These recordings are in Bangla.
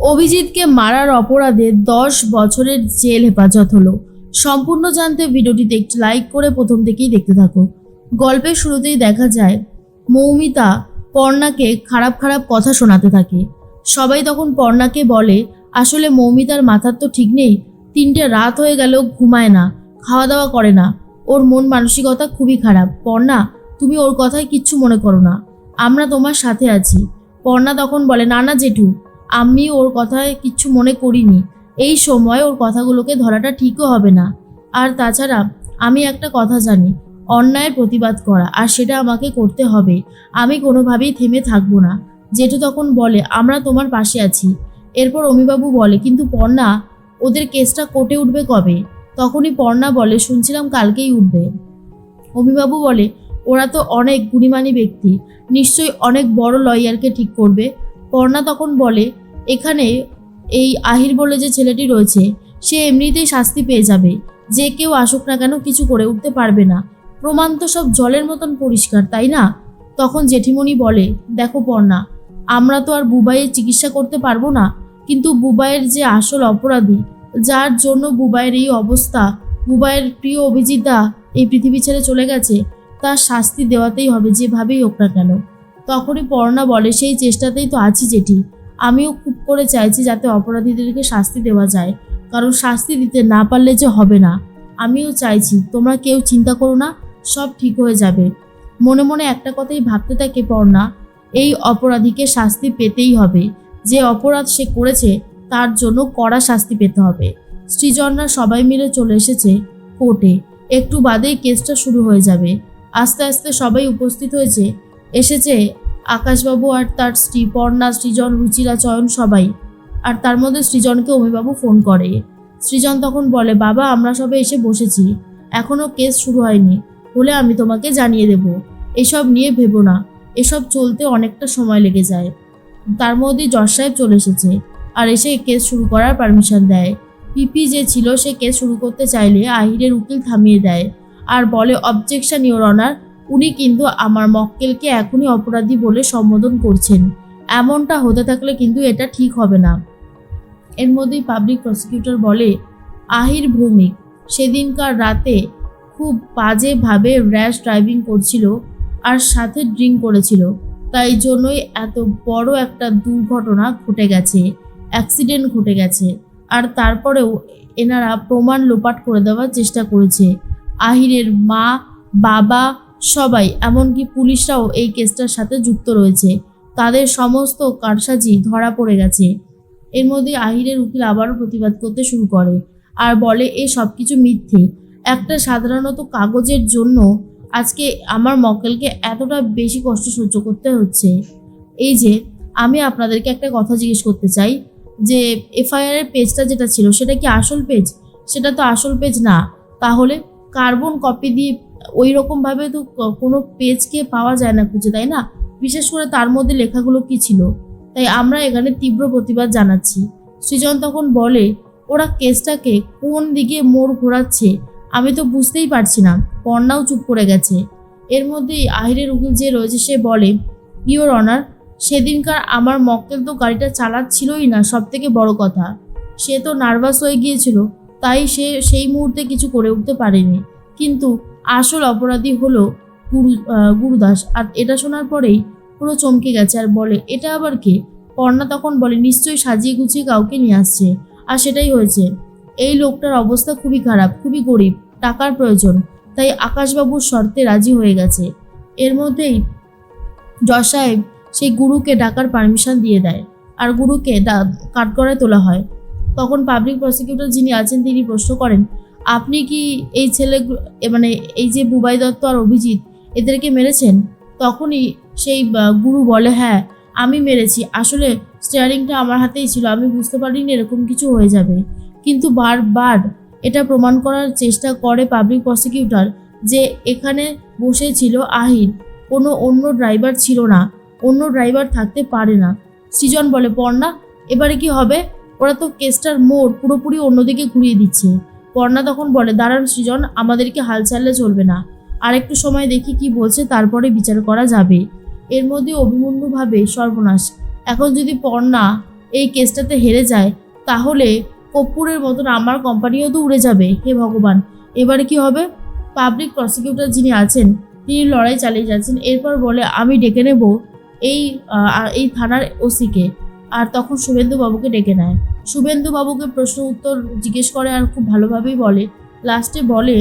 অভিজিৎকে মারার অপরাধে দশ বছরের জেল হেফাজত হলো। সম্পূর্ণ জানতে ভিডিওটিতে একটি লাইক করে প্রথম থেকেই দেখতে থাকো। গল্পের শুরুতেই দেখা যায়, মৌমিতা পর্ণাকে খারাপ খারাপ কথা শোনাতে থাকে। সবাই তখন পর্ণাকে বলে, আসলে মৌমিতার মাথার তো ঠিক নেই, তিনটে রাত হয়ে গেল, ঘুমায় না খাওয়া দাওয়া করে না। ওর মন মানসিকতা খুবই খারাপ। পর্ণা, তুমি ওর কথায় কিচ্ছু মনে করো না। আমরা তোমার সাথে আছি। পর্ণা তখন বলে, না না, জেঠু। আমি ওর কথায় কিচ্ছু মনে করিনি। এই সময় ওর কথাগুলোকে ধরাটা ঠিকও হবে না। আর তাছাড়া আমি একটা কথা জানি, অন্যায়ের প্রতিবাদ করা, আর সেটা আমাকে করতে হবে। আমি কোনোভাবেই থেমে থাকব না। জেঠু তখন বলে, আমরা তোমার পাশে আছি। এরপর অমিবাবু বলে, কিন্তু পর্ণা, ওদের কেসটা কোর্টে উঠবে কবে? তখনই পর্ণা বলে, শুনছিলাম কালকেই উঠবে। অমিবাবু বলে, ওরা তো অনেক গুণিমানী ব্যক্তি। নিশ্চয়ই অনেক বড় লয়ারকে ঠিক করবে। পর্ণা তখন বলে এখানে এই আহির বলে যে ছেলেটি রয়েছে, সে এমনিতেই শাস্তি পেয়ে যাবে। যে কেউ আসুক না কেন কিছু করে উঠতে পারবে না। প্রমাণ তো সব জলের মতন পরিষ্কার, তাই না? তখন জেঠিমণি বলে, দেখো পর্ণা, আমরা তো আর বুবাইয়ের চিকিৎসা করতে পারব না। কিন্তু বুবাইয়ের যে আসল অপরাধী, যার জন্য বুবাইয়ের এই অবস্থা, বুবাইয়ের প্রিয় অভিজিৎদা এই পৃথিবী ছেড়ে চলে গেছে, তার শাস্তি দেওয়াতেই হবে, যেভাবেই হোক না কেন। তখনই পর্ণা বলে, সেই চেষ্টাতেই তো আছি যেটি আমিও খুব করে চাইছি যাতে অপরাধীদেরকে শাস্তি দেওয়া যায়। কারণ শাস্তি দিতে না পারলে যে হবে না। আমিও চাইছি, তোমরা কেউ চিন্তা করো না, সব ঠিক হয়ে যাবে। মনে মনে একটা কথাই ভাবতে থাকে পর্ণা, এই অপরাধীকে শাস্তি পেতেই হবে। যে অপরাধ সে করেছে, তার জন্য কড়া শাস্তি পেতে হবে। সৃজনরা সবাই মিলে চলে এসেছে কোর্টে। একটু বাদেই কেসটা শুরু হয়ে যাবে। আস্তে আস্তে সবাই উপস্থিত হয়েছে। এসেছে আকাশবাবু আর তার স্ত্রী পর্ণা, সৃজন, রুচিরা, চয়ন সবাই। আর তার মধ্যে সৃজনকে অমিবাবু ফোন করে। সৃজন তখন বলে, বাবা, আমরা সবে এসে বসেছি। এখনও কেস শুরু হয়নি। হলে আমি তোমাকে জানিয়ে দেব। এসব নিয়ে ভেবো না। এসব চলতে অনেকটা সময় লেগে যায়। তার মধ্যে জজ সাহেব চলে এসেছে আর এসে কেস শুরু করার পারমিশন দেয়। পিপি যে ছিল, সে কেস শুরু করতে চাইলে আহিরের উকিল থামিয়ে দেয়। আর বলে অবজেকশন ইওর অনার উনি কিন্তু আমার মক্কেলকে এখনই অপরাধী বলে সম্বোধন করছেন। এমনটা হতে থাকলে কিন্তু এটা ঠিক হবে না। এর মধ্যেই পাবলিক প্রসিকিউটর বলে, আহির ভৌমিক সেদিনকার রাতে খুব বাজেভাবে র্যাশ ড্রাইভিং করছিল আর সাথে ড্রিঙ্ক করেছিল। তাই জন্যই এত বড় একটা দুর্ঘটনা ঘটে গেছে অ্যাক্সিডেন্ট ঘটে গেছে। আর তারপরেও এনারা প্রমাণ লোপাট করে দেওয়ার চেষ্টা করেছে। আহিরের মা, বাবা সবাই, এমনকি পুলিশরাও এই কেসটার সাথে যুক্ত রয়েছে। তাদের সমস্ত কারসাজি ধরা পড়ে গেছে। এর মধ্যে আহিরের উকিল আবারও প্রতিবাদ করতে শুরু করে আর বলে, এ সব কিছু মিথ্যে। একটা সাধারণত কাগজের জন্য আজকে আমার মক্কেলকে এতটা বেশি কষ্ট সহ্য করতে হচ্ছে। এই যে, আমি আপনাদেরকে একটা কথা জিজ্ঞেস করতে চাই। যে এফআইআর এর পেজটা যেটা ছিল, সেটা কি আসল পেজ? সেটা তো আসল পেজ না। তাহলে কার্বন কপি দিয়ে ওই রকমভাবে তো কোনো পেজকে পাওয়া যায় না খুঁজে, তাই না? বিশেষ করে তার মধ্যে লেখাগুলো কি ছিল? তাই আমরা এখানে তীব্র প্রতিবাদ জানাচ্ছি। সৃজন তখন বলে, ওরা কেসটাকে কোন দিকে মোড় ঘোরাচ্ছে? আমি তো বুঝতেই পারছি না। পর্ণাও চুপ করে গেছে। এর মধ্যেই আহিরের উকিল যে রয়েছে, সে বলে ইওর অনার সেদিনকার আমার মক্কেল তো গাড়িটা চালাচ্ছিলই না সব থেকে বড় কথা। সে তো নার্ভাস হয়ে গিয়েছিল, তাই সে সেই মুহূর্তে কিছু করে উঠতে পারেনি। কিন্তু আসল অপরাধী হলো গুরু গুরুদাস। আর এটা শোনার পরেই পুরো চমকে গেছে আর বলে, এটা আবার কে? কর্ণা তখন বলে, নিশ্চয়ই সাজিয়ে গুছিয়ে কাউকে নিয়ে আসছে। আর সেটাই হয়েছে। এই লোকটার অবস্থা খুবই খারাপ, খুবই গরিব, টাকার প্রয়োজন। তাই আকাশবাবুর শর্তে রাজি হয়ে গেছে। এর মধ্যেই জজ সাহেব সেই গুরুকে ডাকার পারমিশন দিয়ে দেয়। আর গুরুকে কাঠগড়ায় তোলা হয়। তখন পাবলিক প্রসিকিউটর যিনি আছেন তিনি প্রশ্ন করেন আপনি কি এই ছেলে মানে এই যে বুবাই দত্ত আর অভিজিৎ এদেরকে মেরেছেন? তখনই সেই গুরু বলে হ্যাঁ আমি মেরেছি। আসলে স্টিয়ারিংটা আমার হাতেই ছিল। আমি বুঝতে পারিনি এরকম কিছু হয়ে যাবে। কিন্তু বারবার এটা প্রমাণ করার চেষ্টা করে পাবলিক প্রসিকিউটর যে এখানে বসে ছিল আহির। কোনো অন্য ড্রাইভার ছিল না। অন্য ড্রাইভার থাকতে পারে না। সৃজন বলে, পর্ণা, এবারে কি হবে? ওরা তো কেসটার মোড় পুরোপুরি অন্যদিকে ঘুরিয়ে দিচ্ছে। পর্ণা তখন বলে, দাঁড়ান সৃজন, আমাদেরকে হাল ছাড়লে চলবে না। আর একটু সময় দেখি কি বলছে, তারপরে বিচার করা যাবে। এর মধ্যে অভিমন্যুভাবে সর্বনাশ। এখন যদি পর্ণা এই কেসটাতে হেরে যায়, তাহলে কর্পূরের মতন আমার কোম্পানিও তো উড়ে যাবে, হে ভগবান। এবারে কি হবে? পাবলিক প্রসিকিউটর যিনি আছেন, তিনি লড়াই চালিয়ে যাচ্ছেন। এরপর বলে, আমি ডেকে নেব এই এই থানার ওসিকে। আর তখন শুভেন্দু বাবুকে ডেকে নেয়। শুভেন্দু বাবুকে প্রশ্ন উত্তর জিজ্ঞেস করে আর খুব ভালোভাবেই বলে। লাস্টে বলে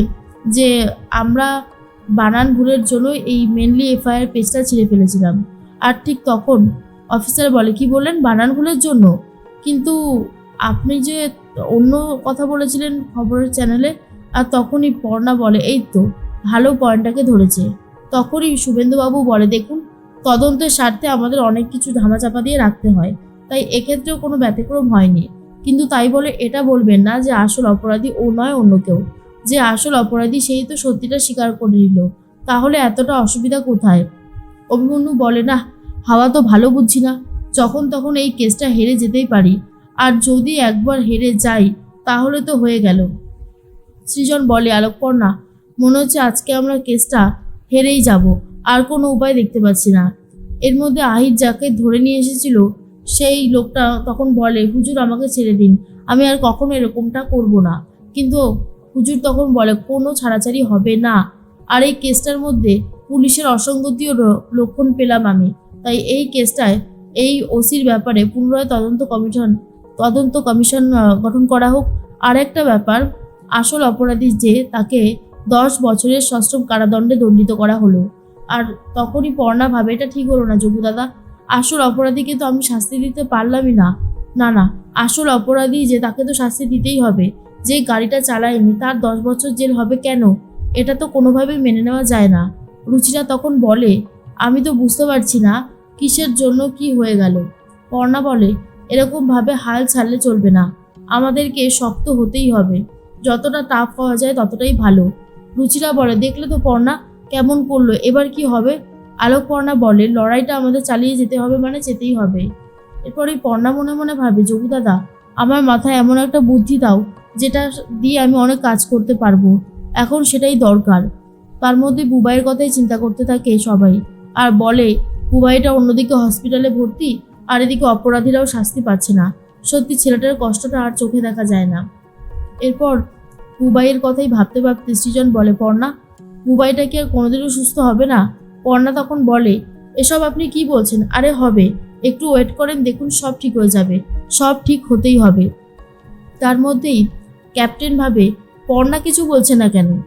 যে, আমরা বানান ভুলের জন্য এই মেনলি এফআইআর পেজটা ছিঁড়ে ফেলেছিলাম। আর ঠিক তখন অফিসার বলে, কি বললেন? বানান ভুলের জন্য? কিন্তু আপনি যে অন্য কথা বলেছিলেন খবরের চ্যানেলে আর তখনই পর্ণা বলে, এই তো, ভালো পয়েন্টটাকে ধরেছে। তখনই শুভেন্দুবাবু বলে, দেখুন, তদন্তের স্বার্থে আমাদের অনেক কিছু ধামাচাপা দিয়ে রাখতে হয়। তাই এক্ষেত্রেও কোনো ব্যতিক্রম হয়নি। কিন্তু তাই বলে এটা বলবেন না যে আসল অপরাধী ও নয় অন্য কেউ। যে আসল অপরাধী সেই তো সত্যিটা স্বীকার করে নিল। তাহলে এতটা অসুবিধা কোথায়? অভিমন্যু বলে না হাওয়া তো ভালো বুঝছি না। যখন তখন এই কেসটা হেরে যেতেই পারি। আর যদি একবার হেরে যাই, তাহলে তো হয়ে গেল। সৃজন বলে, আলোকপর্ণা, মনে হচ্ছে আজকে আমরা কেসটা হেরেই যাব। আর কোনো উপায় দেখতে পাচ্ছি না। এর মধ্যে আহির যাকে ধরে নিয়ে এসেছিল সেই লোকটা তখন বলে, হুজুর, আমাকে ছেড়ে দিন। আমি আর কখনো এরকমটা করব না। কিন্তু হুজুর তখন বলে, কোনো ছাড়াছাড়ি হবে না। আর এই কেসটার মধ্যে পুলিশের অসঙ্গতিও লক্ষণ পেলাম আমি। তাই এই কেসটায় এই ওসির ব্যাপারে পুনরায় তদন্ত কমিশন তদন্ত কমিশন গঠন করা হোক। আর একটা ব্যাপার, আসল অপরাধী যে, তাকে দশ বছরের সশ্রম কারাদণ্ডে দণ্ডিত করা হলো। আর তখনই পর্ণা ভাবে এটা ঠিক হলো না যোগু দাদা। আসল অপরাধীকে তো আমি শাস্তি দিতে পারলামই না। না না, আসল অপরাধী যে তাকে তো শাস্তি দিতেই হবে। যে গাড়িটা চালায়নি তার দশ বছর জেল হবে কেন? এটা তো কোনোভাবেই মেনে নেওয়া যায় না। রুচিরা তখন বলে, আমি তো বুঝতে পারছি না কিসের জন্য কি হয়ে গেল। পর্ণা বলে, এরকমভাবে হাল ছাড়লে চলবে না। আমাদেরকে শক্ত হতেই হবে। যতটা তাপ হওয়া যায় ততটাই ভালো। রুচিরা বলে, দেখলে তো পর্ণা কেমন করল, এবার কি হবে? আলোক পর্ণা বলে, লড়াইটা আমাদের চালিয়ে যেতে হবে মানে যেতেই হবে। এরপরে পর্ণা মনে মনে ভাবে যোগু দাদা, আমার মাথায় এমন একটা বুদ্ধি দাও, যেটা দিয়ে আমি অনেক কাজ করতে পারব। এখন সেটাই দরকার। তার মধ্যে বুবাইয়ের কথাই চিন্তা করতে থাকে সবাই। আর বলে, বুবাইটা অন্যদিকে হসপিটালে ভর্তি, আর এদিকে অপরাধীরাও শাস্তি পাচ্ছে না। সত্যি ছেলেটার কষ্টটা আর চোখে দেখা যায় না। এরপর বুবাইয়ের কথাই ভাবতে ভাবতে সৃজন বলে, পর্ণা, বুবাইটা কি আর কোনোদিনও সুস্থ হবে না? পর্ণা তখন বলে, এসব আপনি কি বলছেন? আরে হবে, একটু ওয়েট করেন, দেখুন সব ঠিক হয়ে যাবে, সব ঠিক হতেই হবে। তার মধ্যেই ক্যাপ্টেন ভাবে, পর্ণা কিছু বলছে না কেন?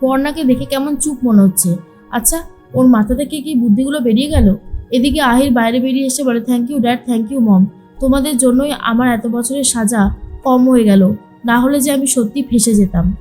পর্ণাকে দেখে কেমন চুপ মনে হচ্ছে। আচ্ছা ওর মাথা থেকে কি বুদ্ধিগুলো বেরিয়ে গেল? এদিকে আহির বাইরে বেরিয়ে এসে বলে thank you dad thank you mom তোমাদের জন্যই আমার এত বছরের সাজা কম হয়ে গেল। না হলে যে আমি সত্যি ফেসে যেতাম।